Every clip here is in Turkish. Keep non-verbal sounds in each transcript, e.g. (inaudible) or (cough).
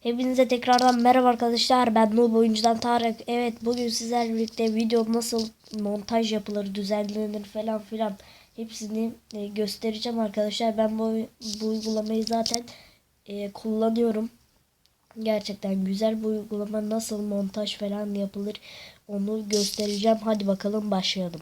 Hepinize tekrardan merhaba arkadaşlar. Ben Noob oyuncudan Tarık. Evet bugün sizlerle birlikte video nasıl montaj yapılır, düzenlenir falan filan hepsini e, göstereceğim arkadaşlar. Ben bu, bu uygulamayı zaten e, kullanıyorum. Gerçekten güzel bu uygulama nasıl montaj falan yapılır onu göstereceğim. Hadi bakalım başlayalım.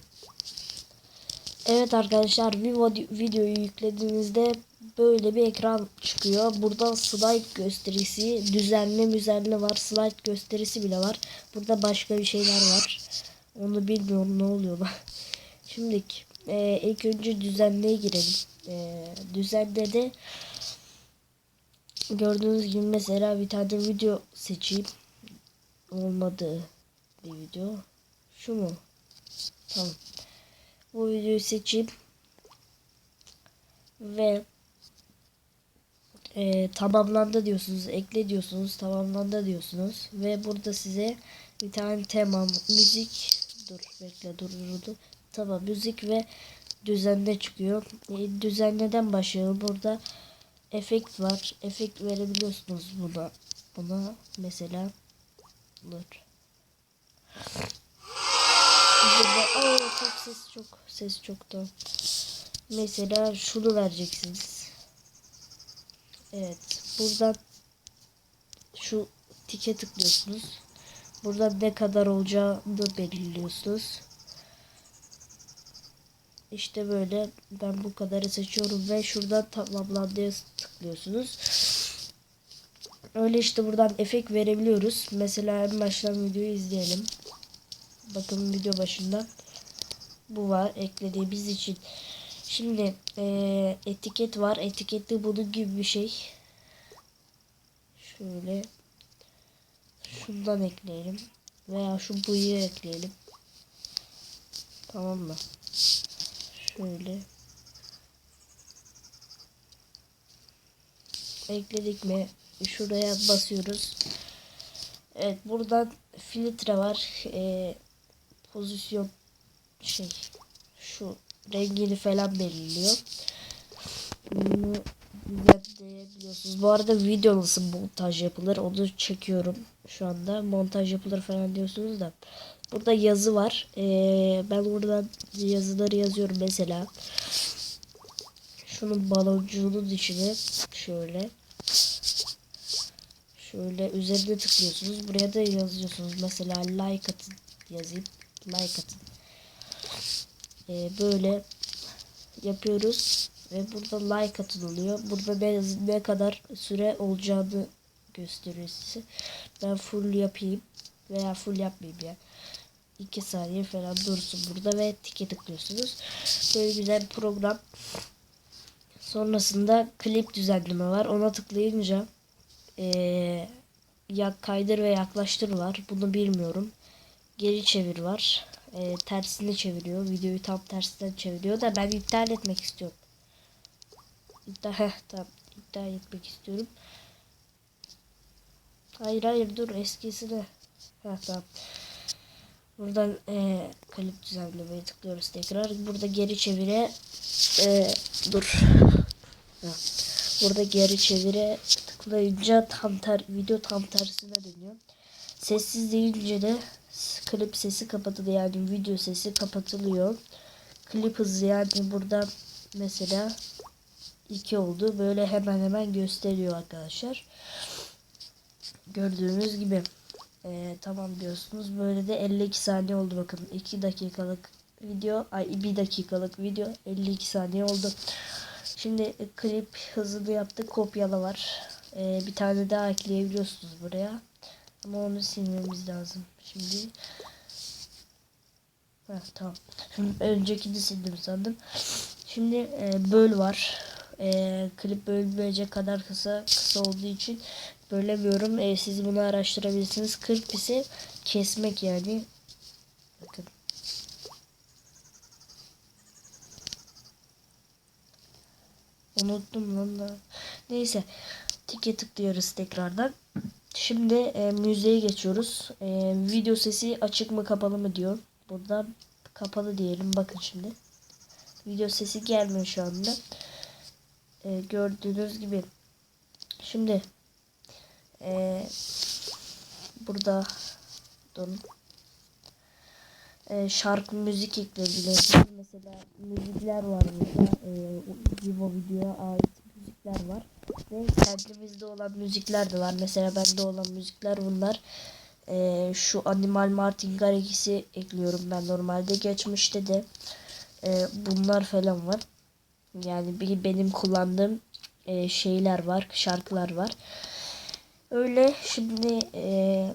Evet arkadaşlar Vivo videoyu yüklediğinizde böyle bir ekran çıkıyor. Burada slide gösterisi, düzenli müzenli var. Slide gösterisi bile var. Burada başka bir şeyler var. Onu bilmiyorum ne oluyor bak. (laughs) Şimdi e, ilk önce düzenliğe girelim. E, düzende de gördüğünüz gibi mesela bir tane video seçeyim. Olmadı bir video. Şu mu? Tamam. Bu videoyu seçeyim. Ve e, tamamlandı diyorsunuz. Ekle diyorsunuz. Tamamlandı diyorsunuz. Ve burada size bir tane tema müzik dur bekle dur dur dur. Tamam müzik ve düzenle çıkıyor. E, düzenleden başlayalım. Burada efekt var. Efekt verebiliyorsunuz buna. Buna mesela dur. Burada o çok ses çok ses çok da. Mesela şunu vereceksiniz. Evet. Buradan şu tike tıklıyorsunuz. Buradan ne kadar olacağını belirliyorsunuz. İşte böyle ben bu kadarı seçiyorum ve şuradan tamamlandıya tıklıyorsunuz. Öyle işte buradan efekt verebiliyoruz. Mesela en baştan videoyu izleyelim. Bakın video başında bu var eklediğimiz için. Şimdi e, etiket var. Etikette bunun gibi bir şey. Şöyle şundan ekleyelim. Veya şu bıyığı ekleyelim. Tamam mı? Şöyle. Ekledik mi? Şuraya basıyoruz. Evet buradan filtre var. Ee, pozisyon şey şu rengini falan belirliyor. Bunu düzenleyebiliyorsunuz. Bu arada video nasıl montaj yapılır onu çekiyorum şu anda. Montaj yapılır falan diyorsunuz da. Burada yazı var. Ee, ben buradan yazıları yazıyorum mesela. Şunun baloncuğunun içine şöyle şöyle üzerine tıklıyorsunuz. Buraya da yazıyorsunuz. Mesela like atın yazayım. Like atın. Ee, böyle yapıyoruz ve burada like atılıyor. Burada ne, ne kadar süre olacağını gösteriyor size. Ben full yapayım veya full yapmayayım ya. 2 saniye falan dursun burada ve tike tıklıyorsunuz. Böyle güzel bir program. Sonrasında klip düzenleme var. Ona tıklayınca ee, ya kaydır ve yaklaştır var. Bunu bilmiyorum. Geri çevir var e, tersine çeviriyor. Videoyu tam tersinden çeviriyor da ben iptal etmek istiyorum. İptal, heh, tamam. iptal etmek istiyorum. Hayır hayır dur eskisine. Heh, tamam. Buradan e, klip düzenlemeye tıklıyoruz tekrar. Burada geri çevire e, dur. Burada geri çevire tıklayınca tam ter video tam tersine dönüyor. Sessiz deyince de klip sesi kapatılıyor yani video sesi kapatılıyor. Klip hızı yani burada mesela 2 oldu. Böyle hemen hemen gösteriyor arkadaşlar. Gördüğünüz gibi ee, tamam diyorsunuz. Böyle de 52 saniye oldu bakın. 2 dakikalık video ay 1 dakikalık video 52 saniye oldu. Şimdi klip hızını yaptık. Kopyala var. Ee, bir tane daha ekleyebiliyorsunuz buraya. Ama onu silmemiz lazım. Şimdi Heh, tamam. (laughs) Şimdi öncekini sildim sandım. Şimdi e, böl var. E, klip bölmeyecek kadar kısa kısa olduğu için bölemiyorum. E, siz bunu araştırabilirsiniz. 40 ise kesmek yani. Bakın. Unuttum lan da. Neyse. Tike tıklıyoruz tekrardan. Şimdi e, müziğe geçiyoruz. E, video sesi açık mı kapalı mı diyor. Burada kapalı diyelim. Bakın şimdi. Video sesi gelmiyor şu anda. E, gördüğünüz gibi. Şimdi Ee, burada durun. Ee, şarkı müzik ekleyebilirsiniz. Mesela müzikler var burada. Ee, Vivo videoya ait müzikler var. Ve kendimizde olan müzikler de var. Mesela bende olan müzikler bunlar. Ee, şu Animal Martin Garrix'i ekliyorum ben normalde. Geçmişte de e, bunlar falan var. Yani bir benim kullandığım e, şeyler var, şarkılar var. Öyle şimdi e,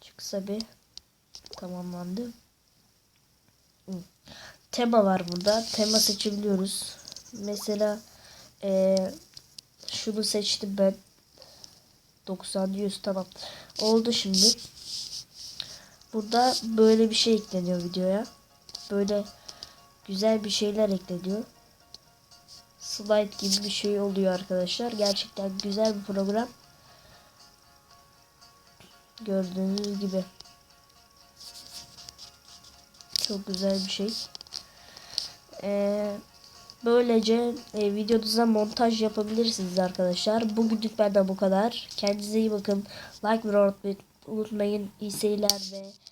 çıksa bir tamamlandı. Hı. Tema var burada. Tema seçebiliyoruz. Mesela e, şunu seçtim ben. 90 100 tamam. Oldu şimdi. Burada böyle bir şey ekleniyor videoya. Böyle güzel bir şeyler ekleniyor. Slide gibi bir şey oluyor arkadaşlar. Gerçekten güzel bir program. Gördüğünüz gibi. Çok güzel bir şey. Ee, böylece e, videonuza montaj yapabilirsiniz arkadaşlar. Bugünlük benden bu kadar. Kendinize iyi bakın. Like ve unutmayın. İyi seyirler ve